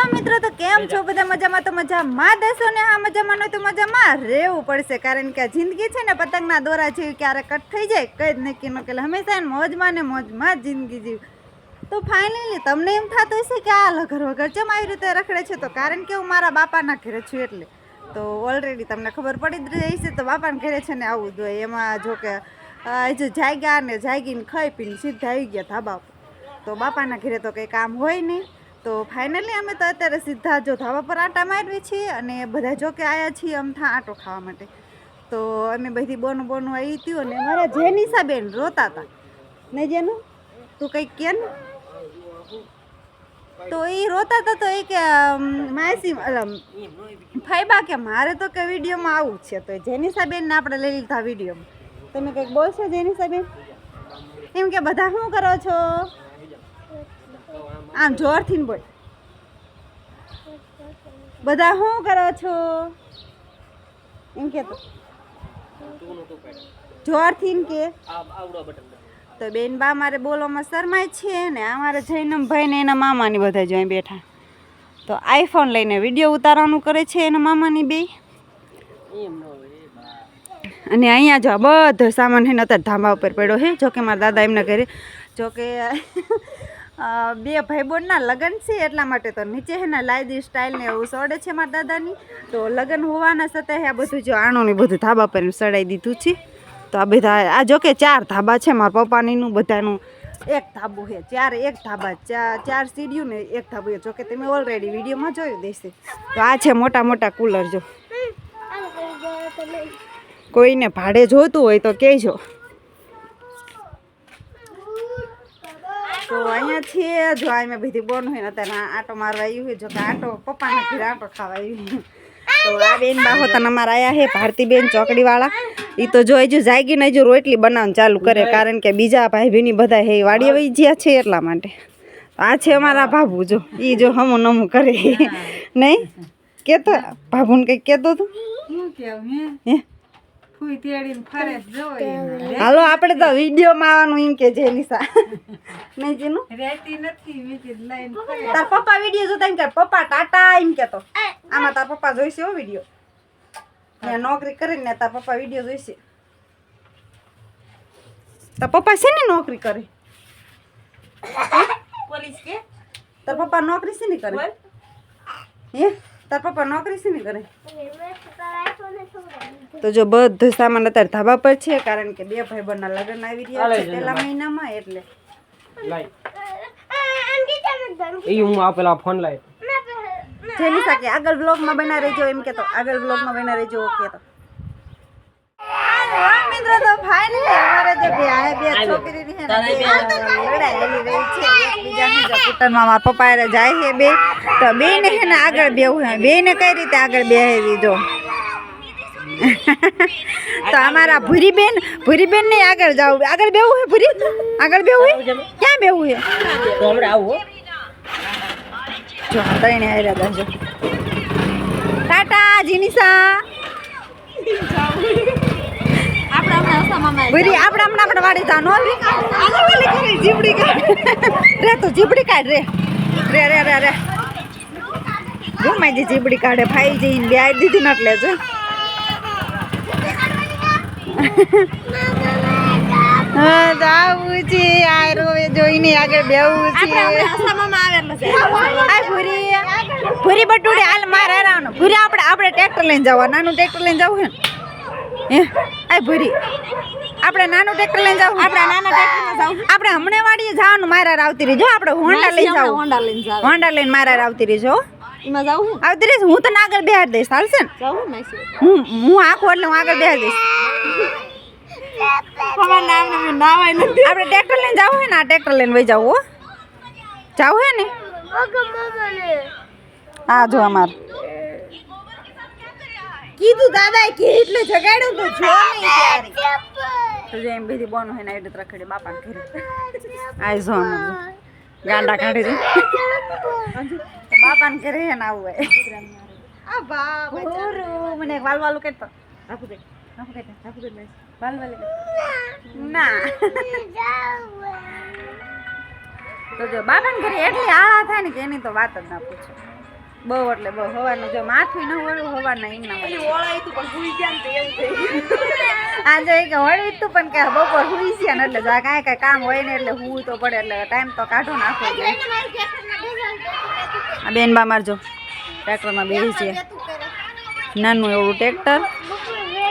Hello મિત્રો, તો કેમ છો? બધા મજામાં? તો મજામાં દેશો ને? હા, મજામાં તો મજામાં રહેવું પડશે, કારણ કે જિંદગી છે ને, પતંગના દોરા જેવી ક્યારે કટ થઈ જાય, કઈ જ નક્કી ન કે હંમેશા મોજમાં ને મોજમાં જિંદગી જીવ. તો ફાઇનલી તમને એમ થતું હશે કે આ લઘર વગર ચમ આવી રીતે રખડે છે? તો કારણ કે હું મારા બાપાના ઘરે છું એટલે. તો ઓલરેડી તમને ખબર પડી જ રહી છે તો બાપાના ઘરે છે ને આવું જ હોય. એમાં જો કે હજુ જાગ્યા ને જાગીને ખાઈ પીને સીધા આવી ગયા ધાબા તો બાપાના ઘરે તો કંઈ કામ હોય નહીં. તો ફાઇનલી અમે તો અત્યારે સીધા જો ધાબા પર આટા મારવી છીએ અને બધા જો કે આવ્યા છીએ અમથા આટો ખાવા માટે. તો અમે બધી બોનું બોનું આવી હતી અને મારા જેનિસા બેન રોતા હતા. ને જેનું? તું કંઈક કે ને? તો એ રોતા હતા તો એ કે માસી ફાઈબા કે મારે તો કે વિડીયોમાં આવું છે. તો જેનિસા બેનને આપણે લઈ લીધા વિડીયોમાં. તમે કંઈક બોલશો જેનિસા બેન એમ કે, બધા શું કરો છો? આમ જોરથી બોલ. બધા શું કરો છો? એમ કે જોરથી કે. તો બેન બા મારે બોલવામાં શરમાય છે ને અમારે જૈનમ ભાઈ ને એના મામાની બધા જોઈ બેઠા. તો આઈફોન લઈને વીડિયો ઉતારવાનું કરે છે એના મામાની બે અને અહીંયા જો બધો સામાન હે ને અત્યારે ધાબા ઉપર પડ્યો હે જોકે મારા દાદા એમના ઘરે જો કે અ, બે ભાઈબોનના લગ્ન છે એટલા માટે તો નીચે છે ને લાયદી સ્ટાઇલ ને એવું સડે છે મારા દાદાની. તો લગ્ન હોવાના છતાંય આ બધું જો આણું ને બધું ધાબા પર સડાઈ દીધું છે. તો આ બધા આ જો કે ચાર ધાબા છે મારા પપ્પાનીનું બધાનું એક ધાબુ છે ચાર એક ધાબા ચાર ચાર સીડીયું ને એક ધાબુ છે જો કે તમે ઓલરેડી વિડીયોમાં જોયું દેશે. તો આ છે મોટા મોટા કુલર જો. કોઈને ભાડે જોતું હોય તો કહેજો. તો અહીંયા છે. જો આ મેં બધી બોન હોય ને અત્યારે આટો મારવા આવ્યું હોય જો કે આટો પપ્પાના ઘરે આટો ખાવા આવ્યું તો આ બેન બાહો તને અમારા આયા હે ભારતીબેન ચોકડીવાળા. એ તો જો હજુ જાગીને હજુ રોટલી બનાવવાનું ચાલુ કરે. કારણ કે બીજા ભાઈ ભીની બધા હે વાડી વહી જ્યાં છે એટલા માટે. આ છે અમારા ભાભુ જો. એ જો હમું નમું કરે. નહીં? કેતો? ભાભુને કંઈક કહેતો તું? હે? હાલો આપણે તો વિડીયોમાં આવવાનું એમ કે જે નિશા. નહીં જેનું? તાર પપ્પા વીડિયો જોતા એમ કે પપ્પા ટાટા એમ કેતો. આમાં તાર પપ્પા જોઈશે હો વીડિયો. ને નોકરી કરીને ને તાર પપ્પા વીડિયો જોઈશે. તાર પપ્પા છે ને નોકરી કરે? તાર પપ્પા નોકરી છે ને કરે? હે? તાર પપ્પા નોકરી છે ને કરે તો જો બધું સામાન અત્યારે ધાબા પર છે કારણ કે બે ભાઈ બંધના લગ્ન આવી રહ્યા છે પેલા મહિનામાં એટલે. એ હું આ પેલા ફોન લાય. જેની સાથે આગળ બ્લોગમાં બના રહેજો એમ કેતો. આગળ બ્લોગમાં બના રહેજો ઓકે તો હા મિત્રો તો ફાઇનલી અમારે જે બે બે છોકરી છે ને બે લડાઈ લેલી રહી છે એકબીજાની જો કુટુંબમાં મારા પપ્પા જાય છે બે. તો બે ને છે ને આગળ બેવું હે બે ને કઈ રીતે આગળ બેહેવી જો? તો અમારા ભૂરી બેન ભૂરી બેન ને આગળ જાવ. આગળ બેવું હે ભૂરી? આગળ બેવું છે? ક્યાં બેવું છે? તો હમણાં આવું. જો ત્રણે હાર્યા હતા જો. ટાટા જીનિસા. ભૂરી આપણે હમણાં આપણે વાડી તા નો જીબડી કાઢ રે તું જીબડી કાઢ રે. રે રે રે રે. ઘુમાઈ જીબડી કાઢે? ફાઈ જઈને બે આવી દીધી ને લેજો હા જાવું છે. આ રોવે જોઈને આગળ બેવું છે. આ ભૂરી ભૂરી બટુડી હાલ મારે રાવનો ભૂરી આપણે આપણે ટ્રેક્ટર લઈને જવા. નાનું ટ્રેક્ટર લઈને જવું હે હે? આ ભૂરી. આપણે નાનું ટ્રેક્ટર લઈને જાવ આપણે નાના ટ્રેક્ટર જાવ આપણે હમણે વાડીએ જવાનું મારા આવતી રહીજો આપણે હોન્ડા લઈને જાવ હોન્ડા લઈને જાવ હોન્ડા લઈને મારા આવતી રહીજો એમાં જાવું આવતી રહીશ હું તને આગળ બેહાર દઈશ. ચાલશે ને? જાવું હું હું આખો એટલે હું આગળ બેહાર દઈશ. અમાર નામ નાવાય નથી. આપણે ટ્રેક્ટર લઈને જાવ હોય ને? આ ટ્રેક્ટર લઈને વહી જાવ હો. જવું હે ને? હા જો અમાર. કીધું દાદા કે એટલે જગાડ્યું તો જો નહીં તો જો એમ બીજી બોનું હે ને એટલે રખડે બાપા ઘરે. આ જો ગાંડા કાઢી દે બાપા ને ઘરે હે ને આવું હોય. આ બાપ મને વાલ વાલું કેતો રાખું દે રાખું દે રાખું દે વાલ વાલ ના. તો જો બાબાને ઘરે એટલી આળા થાય ને કે એની તો વાત જ ના પૂછો. બહુ એટલે બહુ હવાનું જો માથું ન વળ્યું હવાના એમના ઓળાઈ તું પણ ભૂઈ ગયા ને એમ આ જો કે વળ્યું તું પણ કે બપોર હુઈ છે ને એટલે જો આ કાંઈ કાંઈ કામ હોય ને એટલે હું તો પડે એટલે ટાઈમ તો કાઢો નાખો આ બેન બા મારજો ટ્રેક્ટરમાં બેસી છે નાનું એવું ટ્રેક્ટર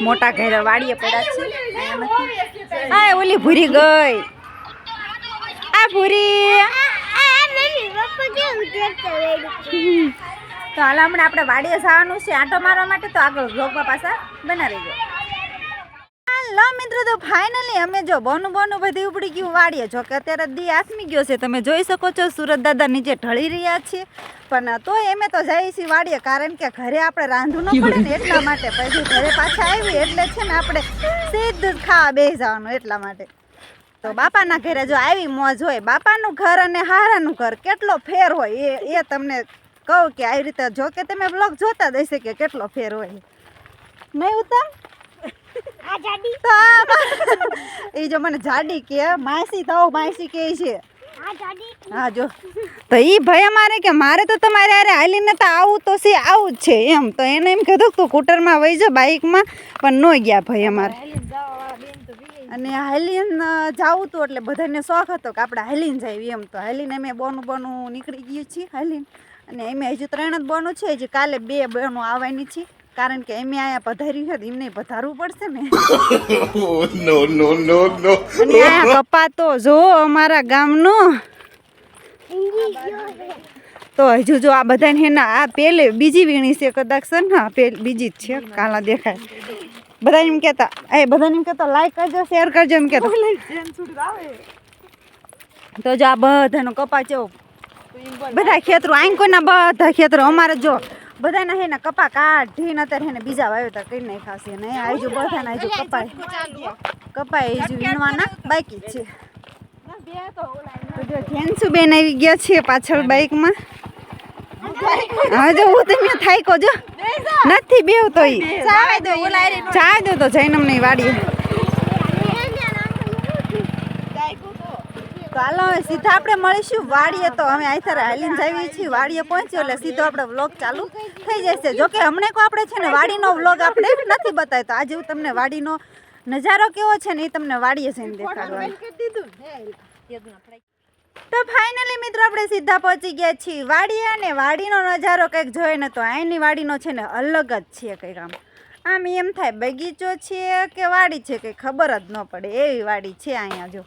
મોટા ઘેર વાડીએ પડ્યા છે આ ઓલી ભૂરી ગઈ આ ભૂરી તો હાલ હમણાં આપણે વાડીએ જવાનું છે. આંટો મારવા માટે તો આગળ બ્લોગમાં પાછા બનાવી ગયો હાલો મિત્રો, તો ફાઇનલી અમે જો બોનું બોનું બધી ઉપડી ગયું વાડીએ. જો કે અત્યારે દી આથમી ગયો છે. તમે જોઈ શકો છો, સુરત દાદા નીચે ઢળી રહ્યા છે. પણ તો એમે તો જઈએ છીએ વાડીએ, કારણ કે ઘરે આપણે રાંધવું ન પડે ને એટલા માટે. પછી ઘરે પાછા આવી એટલે છે ને આપણે સીધું ખાવા બેસી જવાનું એટલા માટે. તો બાપાના ઘરે જો આવી મોજ હોય, બાપાનું ઘર અને હારાનું ઘર, કેટલો ફેર હોય એ એ તમને કહું કે આવી રીતે જો કે તમે બ્લોગ જોતા જ હશે કે કેટલો ફેર હોય. નહીં ઉતમ તો એ જો મને જાડી કે માસી થાવ માસી કે છે. હા જો. તો એ ભાઈ અમારે કે મારે તો તમારે અરે હાલીને તો આવું તો સી આવું જ છે એમ. તો એને એમ કીધું કે તું સ્કૂટરમાં વહી જો બાઇકમાં પણ ન ગયા ભાઈ અમારે. અને હાલીન જાવું હતું એટલે બધાને શોખ હતો કે આપણે હાલીન જઈએ એમ તો. હાલીને અમે બોનું બોનું નીકળી ગયું છીએ હાલીને. અને એમે હજુ ત્રણ જ બોનું છે હજી કાલે બે બહેનો આવવાની છે. કારણ કે એમે અહીંયા પધારી છે એમને પધારવું પડશે ને. નો નો નો no. અને આ કપા તો જો અમારા ગામનો. તો હજુ જો આ બધાને હે ના આ પેલે બીજી વીણી છે કદાચ છે ને પેલી બીજી જ છે કાલા દેખાય. બધાને એમ કહેતા એ બધાને એમ કહેતા લાઈક કરજો શેર કરજો એમ કહેતા. તો જો આ બધાનો કપા જેવો બધા ખેતરો આઈન કોઈના બધા ખેતરો. અમારે જો બધાના હે ને કપા કાઢીને અત્યારે હે ને બીજા વાવેતર કરી નાખ્યા ખાસી ને. આજુ બધાના આજુ કપાય. કપાય આજુ વીણવાના બાકી જ છે. જેન્સુ બેન આવી ગયા છે પાછળ બાઇકમાં હા જો હું તમે થાયકો જો. નથી બેવ તો ચાય દો તો જૈનમની વાડી તો હાલો હવે સીધા આપણે મળીશું. વાડીએ તો અમે આઈથર હાલીને જઈએ છીએ. વાડીએ પહોંચ્યો એટલે સીધો આપણે વ્લોગ ચાલુ થઈ જશે. જો કે હમણે કો આપણે છે ને વાડીનો વ્લોગ આપણે નથી બતાવ્યો આજે હું તમને વાડીનો નજારો કેવો છે ને એ તમને વાડીએ જઈને દેખાડવાનું. તો ફાઇનલી મિત્રો આપણે સીધા પહોંચી ગયા છીએ વાડીએ અને વાડીનો નજારો કંઈક જોઈએ ને તો અહીંની વાડીનો છે ને અલગ જ છે કંઈક આમ. આમ એમ થાય બગીચો છે કે વાડી છે કંઈ ખબર જ ન પડે. એવી વાડી છે અહીંયા જો.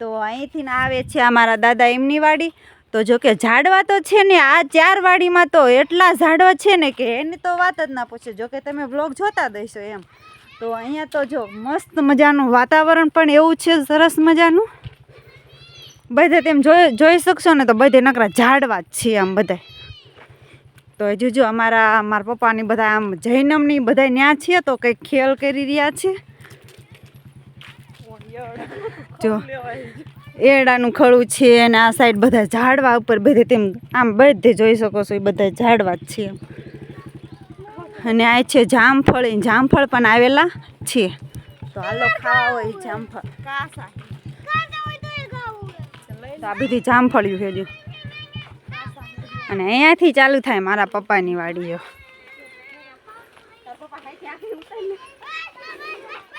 તો અહીંથી આવે છે અમારા દાદા એમની વાડી તો જો કે ઝાડવા તો છે ને, આ ચાર વાડીમાં તો એટલા ઝાડવા છે ને કે એની તો વાત જ ના પૂછે. જો કે તમે બ્લોગ જોતા દઈશો એમ. તો અહીંયા તો જો મસ્ત મજાનું વાતાવરણ પણ એવું છે, સરસ મજાનું. બધે તેમ જોઈ જોઈ શકશો ને તો બધે નકરા ઝાડવા જ છે આમ બધા તો હજુ જો અમારા મારા પપ્પાની બધા આમ જૈનમની બધા ત્યાં છે, તો કંઈક ખેલ કરી રહ્યા છે. જો એડાનું ખડું છે અને આ સાઈડ બધા ઝાડવા ઉપર બધે તેમ, આમ બધે જોઈ શકો છો એ બધા ઝાડવા જ છે. અને આ છે જામફળ જામફળ પણ આવેલા છે. તો હાલો ખાવા હોય જામફળ. તો આ બધી જામફળિયું છે અને અહીંયાથી ચાલુ થાય મારા પપ્પાની વાડીઓ.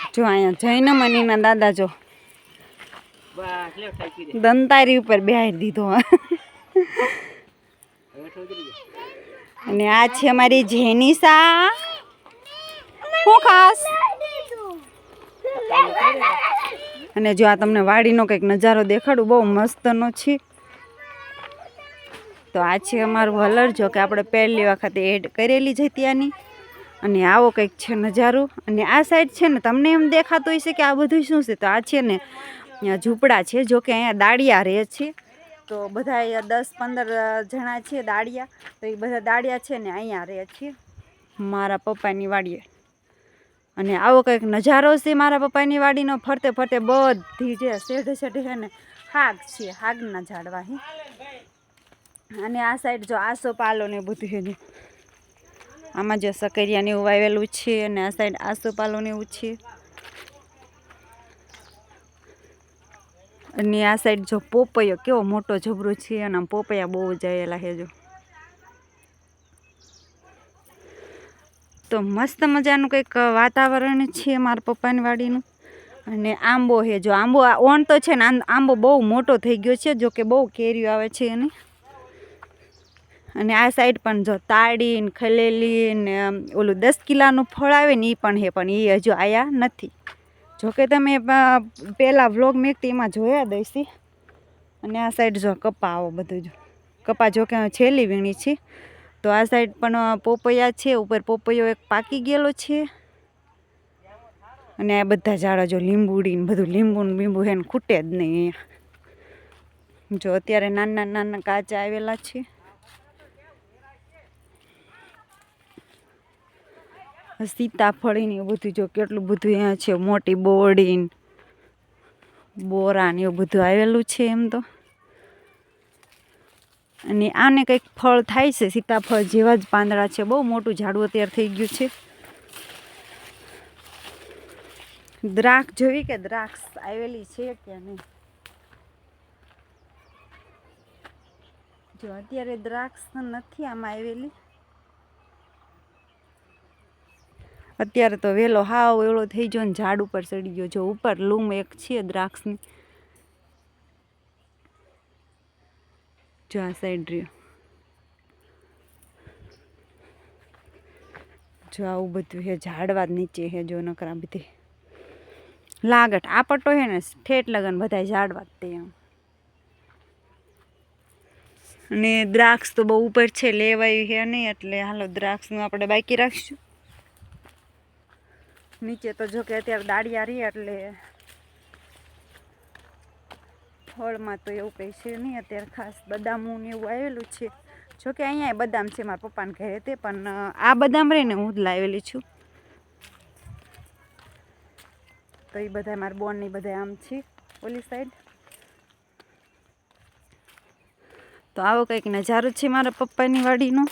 જો અહીંયા જૈન મનીના દાદા જો. દંતારી ઉપર બેહાડી દીધો. અને આ છે અમારી જેનિસા. શું ખાસ? અને જો આ તમને વાડીનો કંઈક નજારો દેખાડું બહુ મસ્તનો છે. તો આ છે અમારું હલર જો કે આપણે પહેલી વખત એડ કરેલી છે ત્યાંની અને આવો કંઈક છે નજારો. અને આ સાઈડ છે ને તમને એમ દેખાતું હશે કે આ બધું શું છે? તો આ છે ને ઝૂંપડા છે. જો કે અહીંયા દાળિયા રહે છે. તો બધા દસ પંદર જણા છે દાળિયા. તો એ બધા દાળિયા છે ને અહીંયા રહે છે. મારા પપ્પાની વાડીએ. અને આવો કંઈક નજારો છે મારા પપ્પાની વાડીનો? ફરતે ફરતે બધી જે શેઢે શેઢે છે ને, હાગ છે. હાગના ઝાડવા હે. અને આ સાઈડ જો આસો પાલો ને બધું છે. આમાં જો સકરિયાને એવું વાવેલું છે અને આ સાઈડ આસોપાલોને પાલો એવું છે. અને આ સાઈડ જો પોપૈયો કેવો મોટો જબરો છે અને આમ પોપૈયા બહુ જયેલા છે જો. તો મસ્ત મજાનું કંઈક વાતાવરણ છે મારા પપ્પાની વાડીનું. અને આંબો છે જો, આંબો ઓણ તો છે ને આંબો બહુ મોટો થઈ ગયો છે જો કે બહુ કેરીઓ આવે છે એની. અને આ સાઈડ પણ જો તાળી ને ખલેલી ને ઓલું દસ કિલાનું ફળ આવે ને એ પણ છે પણ એ હજુ આયા નથી. જોકે તમે પહેલાં વ્લોગ મેકતી એમાં જોયા દઈશી. અને આ સાઈડ જો કપા આવો બધું જો. કપા જોકે છેલ્લી વીણી છે. તો આ સાઈડ પણ પોપૈયા છે, ઉપર પોપૈયો એક પાકી ગયેલો છે. અને આ બધા ઝાડા જો લીંબુડી ને બધું લીંબુ બીંબુ હે ને ખૂટે જ નહીં અહીંયા. જો અત્યારે નાના નાના કાચા આવેલા છે. સીતાફળી ને એવું બધું, જો કેટલું બધું અહીંયા છે, મોટી બોરડી બોરાને એવું બધું આવેલું છે એમ તો. અને આને કંઈક ફળ થાય છે, સીતાફળ જેવા જ પાંદડા છે, બહુ મોટું ઝાડવું અત્યારે થઈ ગયું છે. દ્રાક્ષ જોઈ કે દ્રાક્ષ આવેલી છે કે નહીં? જો અત્યારે દ્રાક્ષ નથી આમાં આવેલી. અત્યારે તો વહેલો હાવ એવડો થઈ ગયો ને ઝાડ ઉપર ચડી ગયો. જો ઉપર લૂમ એક છે દ્રાક્ષની. જો આ સાઈડ રહ્યો. જો આવું બધું છે ઝાડવા જ નીચે છે જો નકરા બધી. લાગટ આ પટ્ટો છે ને, ઠેઠ લગન બધા ઝાડવા જ તે અને દ્રાક્ષ તો બહુ ઉપર છે, લેવાયું છે નહીં, એટલે હાલો દ્રાક્ષનું આપણે બાકી રાખીશું. નીચે તો જો કે અત્યારે દાળિયા રહી એટલે ફળમાં તો એવું કંઈ છે નહીં. અત્યારે ખાસ બદામું ને એવું આવેલું છે. જો કે અહીંયા બદામ છે મારા પપ્પાને ઘરે તે, પણ આ બદામ રહીને હું જ લાવેલી છું. તો એ બધા મારા બોનની બધા આમ છે, ઓલી સાઈડ તો આવો કંઈક નજારો છે મારા પપ્પાની વાડીનો.